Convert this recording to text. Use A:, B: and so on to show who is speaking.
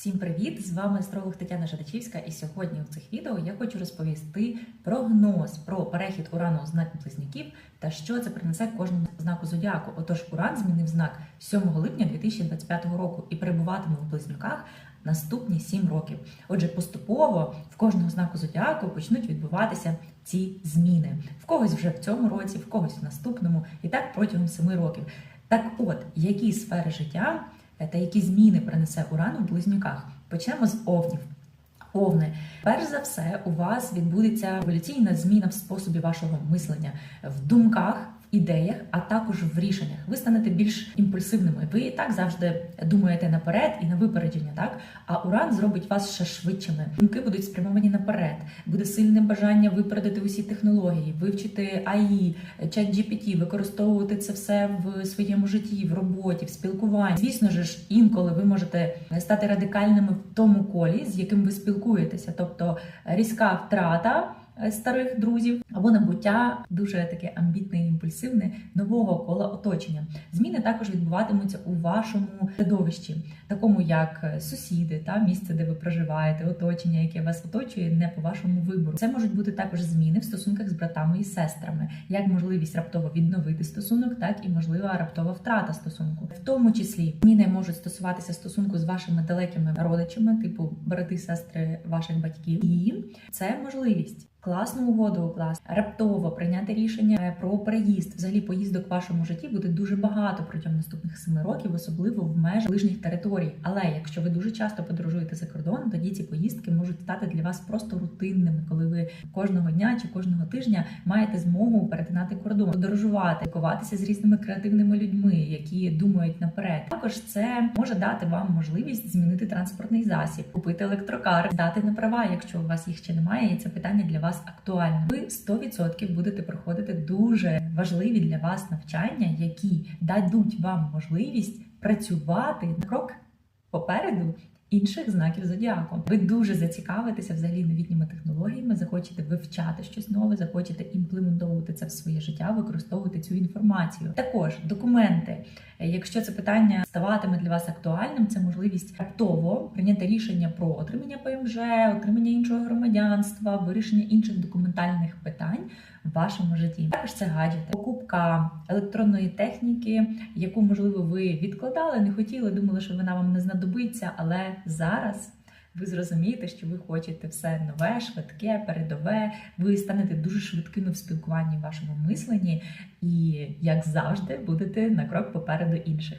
A: Всім привіт! З вами астролог Тетяна Жадачівська, і сьогодні у цих відео я хочу розповісти прогноз про перехід урану у знак близнюків та що це принесе кожному знаку зодіаку. Отож, уран змінив знак 7 липня 2025 року і перебуватиме в близнюках наступні 7 років. Отже, поступово в кожного знаку зодіаку почнуть відбуватися ці зміни. В когось вже в цьому році, в когось в наступному, і так протягом 7 років. Так, от які сфери життя та які зміни принесе уран у близнюках? Почнемо з овнів. Овни, перш за все, у вас відбудеться еволюційна зміна в способі вашого мислення, в думках, в ідеях, а також в рішеннях. Ви станете більш імпульсивними. Ви і так завжди думаєте наперед і на випередження, так? А уран зробить вас ще швидшими. Думки будуть спрямовані наперед. Буде сильне бажання випередити усі технології, вивчити АІ, чат GPT, використовувати це все в своєму житті, в роботі, в спілкуванні. Звісно ж, інколи ви можете стати радикальними в тому колі, з яким ви спілкуєтеся, тобто різка втрата старих друзів або набуття дуже таке амбітне і імпульсивне нового кола оточення. Зміни також відбуватимуться у вашому середовищі, такому як е, сусіди, та місце, де ви проживаєте, оточення, яке вас оточує, не по вашому вибору. Це можуть бути також зміни в стосунках з братами і сестрами, як можливість раптово відновити стосунок, так і можлива раптова втрата стосунку. В тому числі зміни можуть стосуватися стосунку з вашими далекими родичами, типу брати, сестри ваших батьків, і це можливість. Класну угоду укласти, раптово прийняти рішення е, про переїзд. Взагалі поїздок в вашому житті буде дуже багато протягом наступних семи років, особливо в межах ближніх територій. Але якщо ви дуже часто подорожуєте за кордон, тоді ці поїздки можуть стати для вас просто рутинними, коли ви кожного дня чи кожного тижня маєте змогу перетинати кордон, подорожувати, спілкуватися з різними креативними людьми, які думають наперед. Також це може дати вам можливість змінити транспортний засіб, купити електрокар, здати на права, якщо у вас їх ще немає, і це питання для вас актуальне. Ви 100% будете проходити дуже важливі для вас навчання, які дадуть вам можливість працювати на крок попереду. Інших знаків зодіаку. Ви дуже зацікавитеся взагалі новітніми технологіями, захочете вивчати щось нове, захочете імплементовувати це в своє життя, використовувати цю інформацію. Також документи. Якщо це питання ставатиме для вас актуальним, це можливість раптово прийняти рішення про отримання ПМЖ, отримання іншого громадянства, вирішення інших документальних питань в вашому житті. Також це гаджети, покупка електронної техніки, яку можливо ви відкладали, не хотіли, думали, що вона вам не знадобиться, але зараз. Ви зрозумієте, що ви хочете все нове, швидке, передове. Ви станете дуже швидкими в спілкуванні в вашому мисленні, і, як завжди, будете на крок попереду інших.